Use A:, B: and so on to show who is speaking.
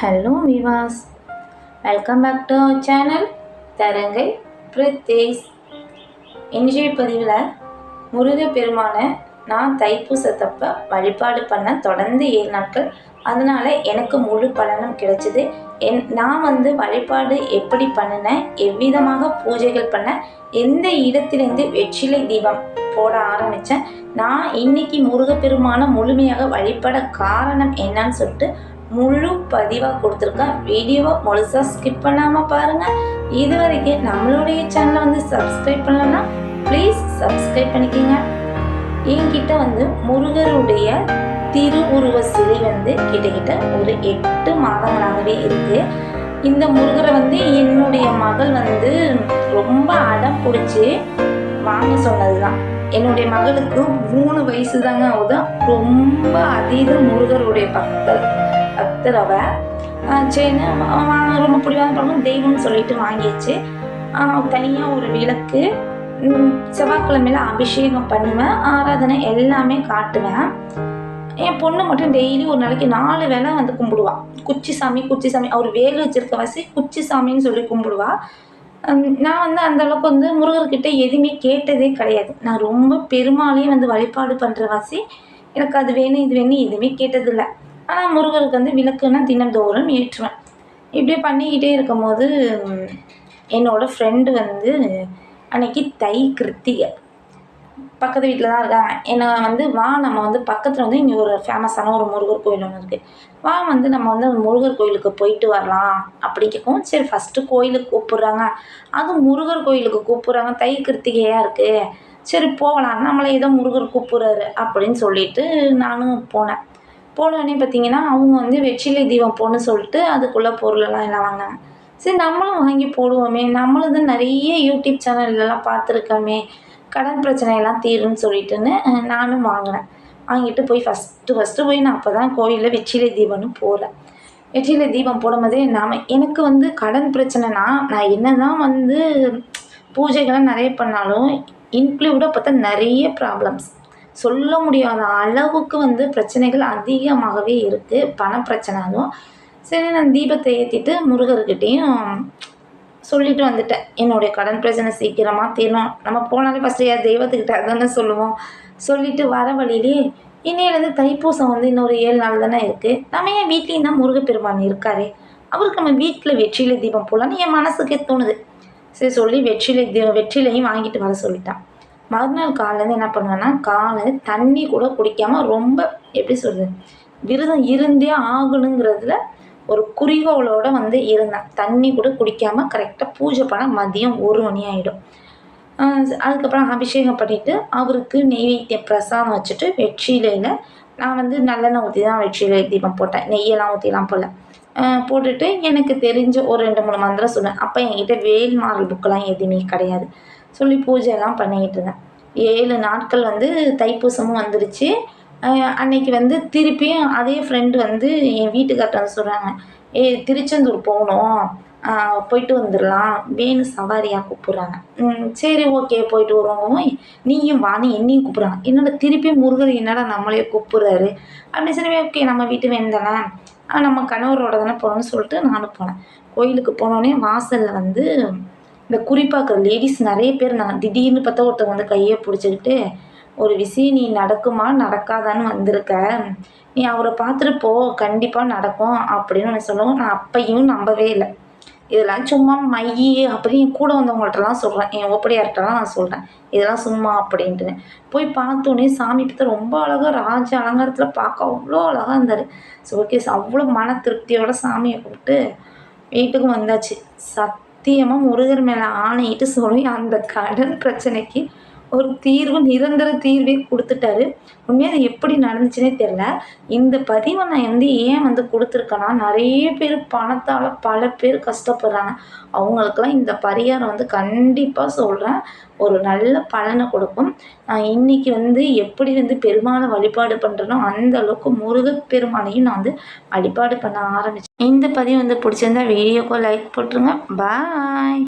A: Hello Vilas welcome back to our channel தரங்கை பிரித்தேஸ் இன்றைய பதிவில் முருகப்பெருமானை நான் தைப்பூசத்தப்ப வழிபாடு பண்ண தொடர்ந்து ஏழு நாட்கள். அதனால் எனக்கு முழு பலனும் கிடைச்சிது. என் நான் வந்து வழிபாடு எப்படி பண்ணினேன் எவ்விதமாக பூஜைகள் பண்ண எந்த இடத்திலிருந்து வெற்றிலை தீபம் போட ஆரம்பித்தேன் நான் இன்னைக்கு முருகப்பெருமானை முழுமையாக வழிபட காரணம் என்னன்னு சொல்லிட்டு முழு பதிவாக கொடுத்துருக்கேன் வீடியோவை முழுசாக ஸ்கிப் பண்ணாமல் பாருங்கள் இது வரைக்கும் நம்மளுடைய சேனலை வந்து சப்ஸ்கிரைப் பண்ணலன்னா ப்ளீஸ் சப்ஸ்கிரைப் பண்ணிக்கோங்க. என்கிட்ட வந்து முருகருடைய திருவுருவ சிலை வந்து கிட்டக்கிட்ட ஒரு எட்டு மாதங்களாகவே இருக்குது இந்த முருகரை வந்து என்னுடைய மகள் வந்து ரொம்ப அடம் பிடிச்சி வாங்க சொன்னது தான் என்னுடைய மகளுக்கு மூணு வயசு தாங்க ஆகுது. ரொம்ப அதீத முருகருடைய பக்தர். பத்து ரவை சரின்னு ரொம்ப பிடிவாத பண்ணணும் தெய்வம்னு சொல்லிட்டு வாங்கியாச்சு. தனியாக ஒரு விளக்கு செவ்வாய்க்கிழமையில் செவ்வாய்க்கிழமையில அபிஷேகம் பண்ணுவேன் ஆராதனை எல்லாமே காட்டுவேன். என் பொண்ணு மட்டும் டெய்லி ஒரு நாளைக்கு நாலு வேளை வந்து கும்பிடுவா. குச்சி சாமி குச்சி சாமி அவர் வேக வச்சிருக்க வசி குச்சி சாமின்னு சொல்லி கும்பிடுவா. நான் வந்து அந்த அளவுக்கு வந்து முருகர்கிட்ட எதுவுமே கேட்டதே கிடையாது. நான் ரொம்ப பெருமாளையும் வந்து வழிபாடு பண்ணுற வாசி. எனக்கு அது வேணும் இது வேணும் எதுவுமே கேட்டதில்லை. ஆனால் முருகருக்கு வந்து விளக்குன்னா தினந்தோறும் ஏற்றுவேன். இப்படியே பண்ணிக்கிட்டே இருக்கும்போது என்னோடய ஃப்ரெண்டு வந்து அன்னைக்கு தை கிருத்திகை. பக்கத்து வீட்டில் தான் இருக்காங்க. என்னை வந்து வா நம்ம வந்து பக்கத்தில் வந்து இங்கே ஒரு ஃபேமஸான ஒரு முருகர் கோயில் ஒன்று இருக்குது வா வந்து நம்ம வந்து அந்த முருகர் கோயிலுக்கு போயிட்டு வரலாம் அப்படி கேட்கவும் சரி ஃபஸ்ட்டு கோயிலுக்கு கூப்பிட்றாங்க. அதுவும் முருகர் கோயிலுக்கு கூப்பிட்றாங்க. தை கிருத்திகையாக இருக்குது சரி போகலாம். நம்மளை ஏதோ முருகர் கூப்பிட்றாரு அப்படின்னு சொல்லிட்டு நானும் போனேன். போனோடனே பார்த்தீங்கன்னா அவங்க வந்து வெற்றிலை தீபம் போன்னு சொல்லிட்டு அதுக்குள்ளே பொருளெல்லாம் எல்லாம் வாங்கினாங்க சரி நம்மளும் வாங்கி போடுவோமே நம்மளும் தான் நிறைய யூடியூப் சேனல்லலாம் பார்த்துருக்கோமே கடன் பிரச்சனையெல்லாம் தீரும்னு சொல்லிட்டுன்னு நானும் வாங்கினேன். வாங்கிட்டு போய் ஃபஸ்ட்டு ஃபஸ்ட்டு போய் நான் அப்போ தான் கோயிலில் வெற்றிலை தீபம்னு போகிறேன் வெற்றிலை தீபம் போடும்போதே நாம் எனக்கு வந்து கடன் பிரச்சனைனா நான் என்ன தான் வந்து பூஜைகள்லாம் நிறைய பண்ணாலும் இன்க்ளூடாக பார்த்தா நிறைய ப்ராப்ளம்ஸ் சொல்ல முடியாத அளவுக்கு வந்து பிரச்சனைகள் அதிகமாகவே இருக்குது பண பிரச்சனை அதுவும் சரி நான் தீபத்தை ஏற்றிட்டு முருகர்கிட்டேயும் சொல்லிட்டு வந்துட்டேன். என்னுடைய கடன் பிரச்சனை சீக்கிரமாக தீரணும். நம்ம போனாலே ஃபஸ்ட்டு யார் தெய்வத்துக்கிட்ட தானே சொல்லுவோம். சொல்லிட்டு வர வழியிலே இன்னையிலேருந்து தைப்பூசம் வந்து இன்னொரு ஏழு நாள் தானே இருக்குது நம்ம ஏன் வீட்லேயும் தான் முருகப்பெருமான் இருக்காரே? அவருக்கு நம்ம வீட்டில் வெற்றிலை தீபம் போடலான்னு என் மனசுக்கே தோணுது. சரி சொல்லி வெற்றிலை தீ வெற்றிலையும் வாங்கிட்டு வர சொல்லிட்டான். மறுநாள் காலையிலேருந்து என்ன பண்ணுவேன்னா காலை தண்ணி கூட குடிக்காமல் ரொம்ப எப்படி சொல்கிறது விரதம் இருந்தே ஆகணுங்கிறதுல ஒரு குறிகோளோட வந்து இருந்தேன். தண்ணி கூட குடிக்காமல் கரெக்டாக பூஜை பண்ண மதியம் ஒரு மணி ஆகிடும் அதுக்கப்புறம் அபிஷேகம் பண்ணிவிட்டு அவருக்கு நெய்வேத்தியம் பிரசாதம் வச்சுட்டு வெற்றிலையில் நான் வந்து நல்லெண்ணெய் ஊற்றி தான் வெற்றிலை தீபம் போட்டேன். நெய்யெல்லாம் ஊற்றிலாம் போடல. போட்டுட்டு எனக்கு தெரிஞ்ச ஒரு ரெண்டு மூணு மந்திரம் சொன்னேன் அப்போ என்கிட்ட வேல்மாறல் புக்கெல்லாம் எதுவுமே கிடையாது. சொல்லி பூஜையெல்லாம் பண்ணிக்கிட்டு இருந்தேன். ஏழு நாட்கள் வந்து தைப்பூசமும் வந்துருச்சு. அன்னைக்கு வந்து திருப்பியும் அதே ஃப்ரெண்டு வந்து என் வீட்டுக்கார்ட்ட வந்து சொல்கிறாங்க ஏ திருச்செந்தூர் போகணும். போயிட்டு வந்துடலாம் வேணு சவாரியாக கூப்பிட்றாங்க. ம், சரி ஓகே போயிட்டு வருவோம். நீயும் வான்னு என்னையும் கூப்பிட்றாங்க என்னோட திருப்பி முருகர் என்னடா நம்மளே கூப்பிட்றாரு? அப்படின்னு சரி ஓகே நம்ம வீட்டு வேணும் தானே நம்ம கணவரோட தானே போகணும்னு சொல்லிட்டு நானும் போனேன். கோயிலுக்கு போனோடனே வாசலில் வந்து இந்த குறிப்பாக்கிற லேடிஸ் நிறைய பேர் நான் திடீர்னு பார்த்தா ஒருத்தவங்க வந்து கையை பிடிச்சிக்கிட்டு ஒரு விஷயம் நீ நடக்குமா? நடக்காதான்னு வந்திருக்க. நீ அவரை பார்த்துட்டு போ. கண்டிப்பாக நடக்கும். அப்படின்னு நான் சொல்லவும் நான் அப்பையும் நம்பவே இல்லை. இதெல்லாம் சும்மா மையி அப்படின்னு என் கூட வந்தவங்கள்ட்டலாம் சொல்கிறேன் என் ஓப்படியார்கிட்டலாம் நான் சொல்கிறேன் இதெல்லாம் சும்மா அப்படின்ட்டு. போய் பார்த்தோன்னே சாமி பார்த்தா ரொம்ப அழகாக ராஜ அலங்காரத்தில் பார்க்க அவ்வளோ அழகாக இருந்தார். ஸோ ஓகே அவ்வளோ மன திருப்தியோட சாமியை கூப்பிட்டு வீட்டுக்கும் வந்தாச்சு. சத் சத்தியமாக முருகர் மேலே ஆணையிட்டு சொல்லி அந்த கடன் பிரச்சனைக்கு ஒரு தீர்வு நிரந்தர தீர்வே கொடுத்துட்டாரு. உண்மையாக அது எப்படி நடந்துச்சுன்னே தெரில இந்த பதிவை நான் வந்து ஏன் வந்து கொடுத்துருக்கேன்னா நிறைய பேர் பணத்தால் பல பேர் கஷ்டப்படுறாங்க. அவங்களுக்கெல்லாம் இந்த பரிகாரம் வந்து கண்டிப்பாக சொல்கிறேன் ஒரு நல்ல பலனை கொடுக்கும். நான் இன்றைக்கி வந்து எப்படி வந்து பெருமாளை வழிபாடு பண்ணுறேனோ அந்த அளவுக்கு முருகப்பெருமானையும் நான் வந்து வழிபாடு பண்ண ஆரம்பிச்சேன். இந்த பதிவு வந்து பிடிச்சிருந்தா வீடியோக்கோ லைக் போட்டுருங்க. பாய்.